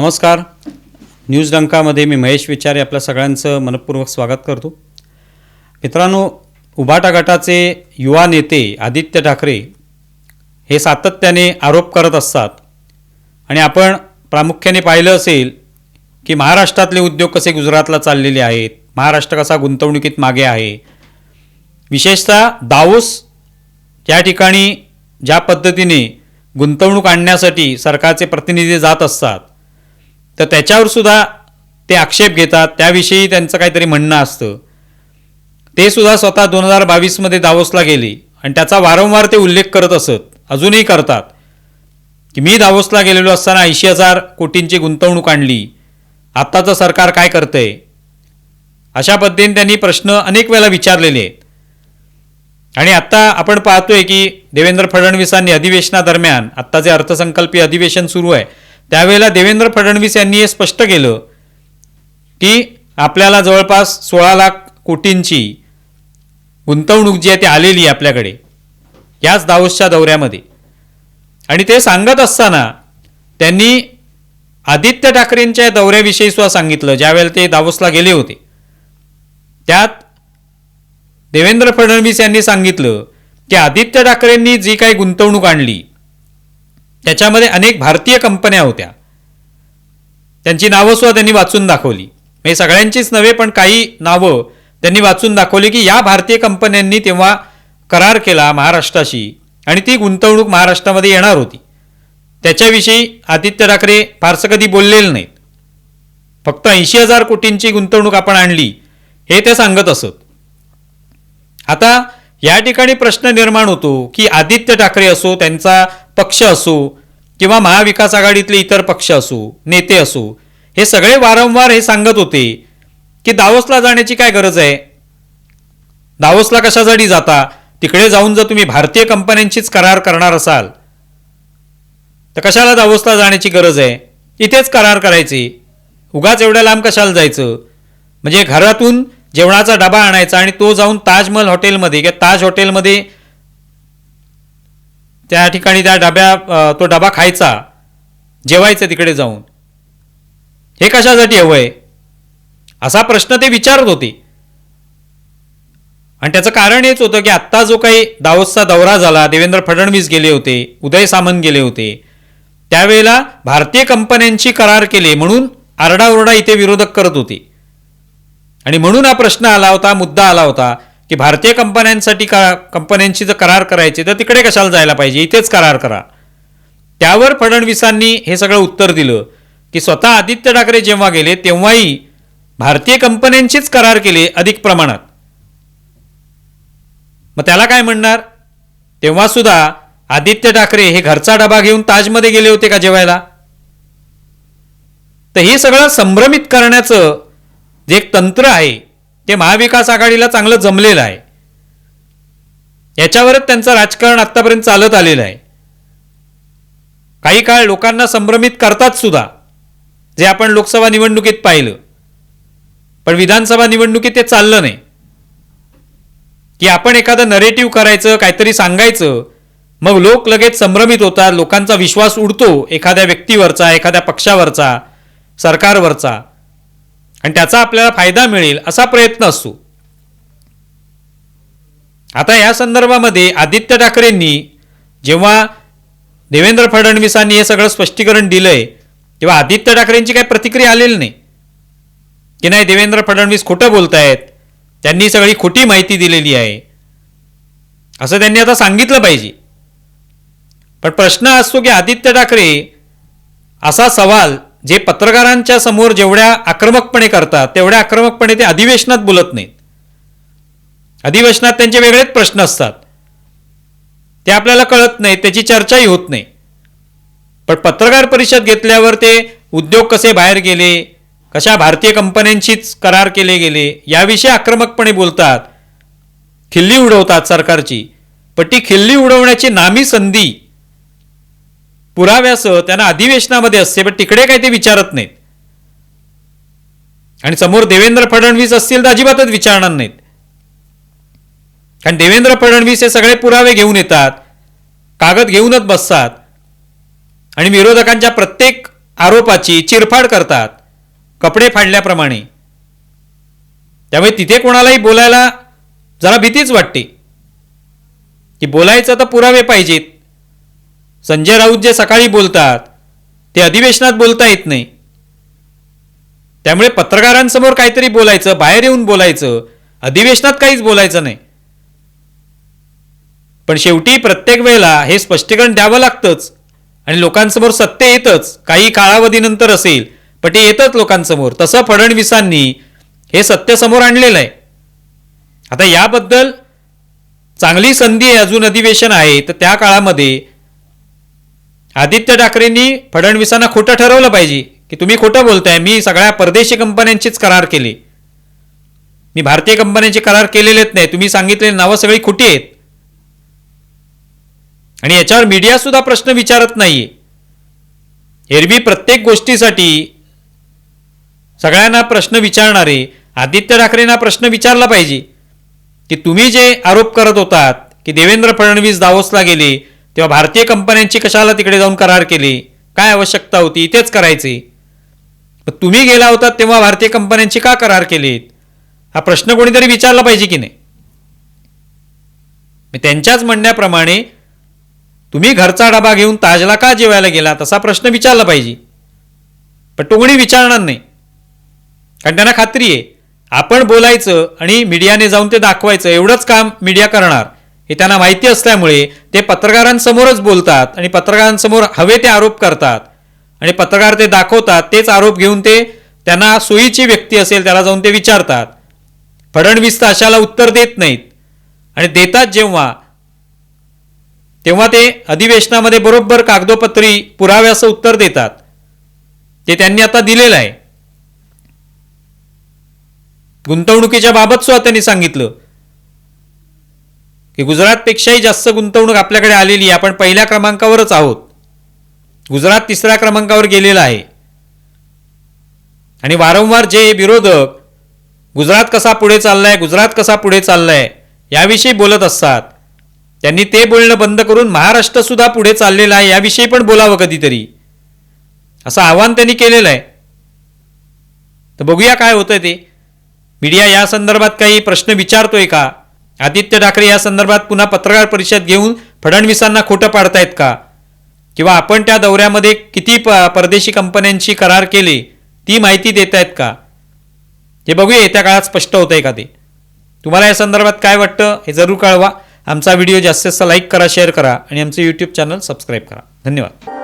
नमस्कार. न्यूज डंकामध्ये मी महेश विचारे आपल्या सगळ्यांचं मनपूर्वक स्वागत करतो. मित्रांनो उभाटा गटाचे युवा नेते आदित्य ठाकरे हे सातत्याने आरोप करत असतात. आणि आपण प्रामुख्याने पाहिलं असेल की महाराष्ट्रातले उद्योग कसे गुजरातला चाललेले आहेत महाराष्ट्र कसा गुंतवणुकीत मागे आहे. विशेषतः दाऊस या ठिकाणी ज्या पद्धतीने गुंतवणूक आणण्यासाठी सरकारचे प्रतिनिधी जात असतात तर त्याच्यावर सुद्धा ते आक्षेप घेतात. त्याविषयी त्यांचं काहीतरी म्हणणं असतं. ते सुद्धा स्वतः दोन हजार बावीसमध्ये दावोसला गेले आणि त्याचा वारंवार ते उल्लेख करत असत. अजूनही करतात. की मी दावोसला गेलेलो असताना ऐंशी हजार कोटींची गुंतवणूक आणली. आत्ताचं सरकार काय करतंय? अशा पद्धतीने त्यांनी प्रश्न अनेक वेळेला विचारलेले आहेत. आणि आत्ता आपण पाहतोय की देवेंद्र फडणवीसांनी अधिवेशनादरम्यान आत्ता जे अर्थसंकल्पीय अधिवेशन सुरू आहे. त्यावेळेला देवेंद्र फडणवीस यांनी हे स्पष्ट केलं की आपल्याला जवळपास सोळा लाख कोटींची गुंतवणूक जी आहे ती आलेली आहे आपल्याकडे याच दावोसच्या दौऱ्यामध्ये. आणि ते सांगत असताना त्यांनी आदित्य ठाकरेंच्या दौऱ्याविषयी सुद्धा सांगितलं ज्यावेळेला ते दावोसला गेले होते. त्यात देवेंद्र फडणवीस यांनी सांगितलं की आदित्य ठाकरेंनी जी काही गुंतवणूक आणली त्याच्यामध्ये अनेक भारतीय कंपन्या होत्या. त्यांची नावं सुद्धा त्यांनी वाचून दाखवली. म्हणजे सगळ्यांचीच नव्हे पण काही नावं त्यांनी वाचून दाखवली की या भारतीय कंपन्यांनी तेव्हा करार केला महाराष्ट्राशी आणि ती गुंतवणूक महाराष्ट्रामध्ये येणार होती. त्याच्याविषयी आदित्य ठाकरे फारसं कधी बोललेलं नाहीत. फक्त ऐंशी हजार कोटींची गुंतवणूक आपण आणली हे ते सांगत असत. आता या ठिकाणी प्रश्न निर्माण होतो की आदित्य ठाकरे असो त्यांचा पक्ष असो किंवा महाविकास आघाडीतले इतर पक्ष असो नेते असो हे सगळे वारंवार हे सांगत होते की दावोसला जाण्याची काय गरज आहे? दावोसला कशासाठी जाता? तिकडे जाऊन जर तुम्ही भारतीय कंपन्यांचीच करार करणार असाल तर कशाला दावोसला जाण्याची गरज आहे? इथेच करार करायचे. उगाच एवढ्या लांब कशाला जायचं? म्हणजे घरातून जेवणाचा डबा आणायचा आणि तो जाऊन ताजमहल हॉटेलमध्ये किंवा ताज हॉटेलमध्ये त्या ठिकाणी त्या डब्या तो डबा खायचा जेवायचं तिकडे जाऊन. हे कशासाठी हवं आहे असा प्रश्न ते विचारत होते. आणि त्याचं कारण हेच होतं की आत्ता जो काही दावोसचा दौरा झाला देवेंद्र फडणवीस गेले होते उदय सामंत गेले होते त्यावेळेला भारतीय कंपन्यांची करार केले म्हणून आरडाओरडा इथे विरोधक करत होते. आणि म्हणून हा प्रश्न आला होता मुद्दा आला होता की भारतीय कंपन्यांसाठी का कंपन्यांची जर करार करायचे तर तिकडे कशाला जायला पाहिजे? इथेच करार करा. त्यावर फडणवीसांनी हे सगळं उत्तर दिलं की स्वतः आदित्य ठाकरे जेव्हा गेले तेव्हाही भारतीय कंपन्यांचीच करार केले अधिक प्रमाणात. मग त्याला काय म्हणणार? तेव्हा सुद्धा आदित्य ठाकरे हे घरचा डबा घेऊन ताजमध्ये गेले होते का जेवायला? तर हे सगळं संभ्रमित करण्याचं जे एक तंत्र आहे ते महाविकास आघाडीला चांगलं जमलेलं आहे. याच्यावरच त्यांचं राजकारण आत्तापर्यंत चालत आलेलं आहे. काही काळ लोकांना संभ्रमित करतात सुद्धा. जे आपण लोकसभा निवडणुकीत पाहिलं. पण विधानसभा निवडणुकीत ते चाललं नाही. की आपण एखादं नरेटिव्ह करायचं काहीतरी सांगायचं मग लोक लगेच संभ्रमित होतात लोकांचा विश्वास उडतो एखाद्या व्यक्तीवरचा एखाद्या पक्षावरचा सरकारवरचा. आणि त्याचा आपल्याला फायदा मिळेल असा प्रयत्न असतो. आता या संदर्भामध्ये आदित्य ठाकरेंनी जेव्हा देवेंद्र फडणवीसांनी हे सगळं स्पष्टीकरण दिलंय तेव्हा आदित्य ठाकरेंची काही प्रतिक्रिया आलेली नाही. की नाही देवेंद्र फडणवीस खोटं बोलतायत त्यांनी सगळी खोटी माहिती दिलेली आहे. असं त्यांनी आता सांगितलं पाहिजे. पण प्रश्न असतो की आदित्य ठाकरे असा सवाल जे पत्रकारांच्या समोर जेवढ्या आक्रमकपणे करतात तेवढ्या आक्रमकपणे ते अधिवेशनात बोलत नाहीत. अधिवेशनात त्यांचे वेगळेच प्रश्न असतात. ते आपल्याला कळत नाही त्याची चर्चाही होत नाही. पण पत्रकार परिषद घेतल्यावर ते उद्योग कसे बाहेर गेले कशा भारतीय कंपन्यांशीच करार केले गेले याविषयी आक्रमकपणे बोलतात. खिल्ली उडवतात सरकारची. पण ती खिल्ली उडवण्याची नामी संधी पुराव्यासह त्यांना अधिवेशनामध्ये असते पण तिकडे काही ते विचारत नाहीत. आणि समोर देवेंद्र फडणवीस असतील तर अजिबातच विचारणार नाहीत. कारण देवेंद्र फडणवीस हे सगळे पुरावे घेऊन येतात कागद घेऊनच बसतात आणि विरोधकांच्या प्रत्येक आरोपाची चिरफाड करतात कपडे फाडल्याप्रमाणे. त्यामुळे तिथे कोणालाही बोलायला जरा भीतीच वाटते. की बोलायचं तर पुरावे पाहिजेत संजय राऊत जे सकाळी बोलतात ते अधिवेशनात बोलता येत नाही. त्यामुळे पत्रकारांसमोर काहीतरी बोलायचं बाहेर येऊन बोलायचं अधिवेशनात काहीच बोलायचं नाही. पण शेवटी प्रत्येक वेळेला हे स्पष्टीकरण द्यावं लागतंच आणि लोकांसमोर सत्य येतच. काही काळावधीनंतर असेल पण ते येतच लोकांसमोर. तसं फडणवीसांनी हे सत्य समोर आणलेलं आहे. आता याबद्दल चांगली संधी आहे अजून अधिवेशन आहे तर त्या काळामध्ये आदित्य ठाकरेंनी फडणवीसांना खोटं ठरवलं पाहिजे की तुम्ही खोटं बोलताय मी सगळ्या परदेशी कंपन्यांचीच करार केले. मी भारतीय कंपन्यांचे करार केलेलेच नाही तुम्ही सांगितलेली नावं सगळी खोटी आहेत. आणि याच्यावर मीडिया सुद्धा प्रश्न विचारत नाहीये. एरवी प्रत्येक गोष्टीसाठी सगळ्यांना प्रश्न विचारणारे आदित्य ठाकरेंना प्रश्न विचारला पाहिजे की तुम्ही जे आरोप करत होतात की देवेंद्र फडणवीस दावोसला गेले तेव्हा भारतीय कंपन्यांची कशाला तिकडे जाऊन करार केले? काय आवश्यकता होती? इथेच करायचे. तुम्ही गेला होता तेव्हा भारतीय कंपन्यांची का करार केलीत? हा प्रश्न कोणीतरी विचारला पाहिजे की नाही? त्यांच्याच म्हणण्याप्रमाणे तुम्ही घरचा डबा घेऊन ताजला का जेवायला गेला? तसा प्रश्न विचारला पाहिजे. पण तो कोणी विचारणार नाही. कारण त्यांना खात्री आहे. आपण बोलायचं आणि मीडियाने जाऊन ते दाखवायचं. एवढंच काम मीडिया करणार. हे त्यांना माहिती असल्यामुळे ते पत्रकारांसमोरच बोलतात आणि पत्रकारांसमोर हवे ते आरोप करतात. आणि पत्रकार ते दाखवतात तेच आरोप घेऊन ते त्यांना सोयीची व्यक्ती असेल त्याला जाऊन ते विचारतात. फडणवीस तर अशाला उत्तर देत नाहीत. आणि देतात जेव्हा तेव्हा ते अधिवेशनामध्ये बरोबर कागदोपत्री पुराव्याचं उत्तर देतात. ते त्यांनी आता दिलेलं आहे. गुंतवणुकीच्या बाबत सुद्धा त्यांनी सांगितलं. की गुजरातपेक्षाही जास्त गुंतवणूक आपल्याकडे आलेली आहे. आपण पहिल्या क्रमांकावरच आहोत. गुजरात तिसऱ्या क्रमांकावर गेलेला आहे. आणि वारंवार जे विरोधक गुजरात कसा पुढे चाललाय गुजरात कसा पुढे चाललाय याविषयी बोलत असतात. त्यांनी ते बोलणं बंद करून महाराष्ट्र सुद्धा पुढे चाललेला आहे याविषयी पण बोलावं कधीतरी. असं आव्हान त्यांनी केलेलं आहे. तर बघूया काय होतंय ते. मीडिया या संदर्भात काही प्रश्न विचारतोय का? आदित्य ठाकरे या संदर्भात पुन्हा पत्रकार परिषद घेऊन फडणवीसांना खोटं पाडतायत का? किंवा आपण त्या दौऱ्यामध्ये किती प परदेशी कंपन्यांशी करार केले ती माहिती देत आहेत का? हे बघूया येत्या काळात स्पष्ट होत आहे का ते? तुम्हाला या संदर्भात काय वाटतं हे जरूर कळवा. आमचा व्हिडिओ जास्तीत जास्त लाईक करा शेअर करा आणि आमचं यूट्यूब चॅनल सबस्क्राईब करा. धन्यवाद.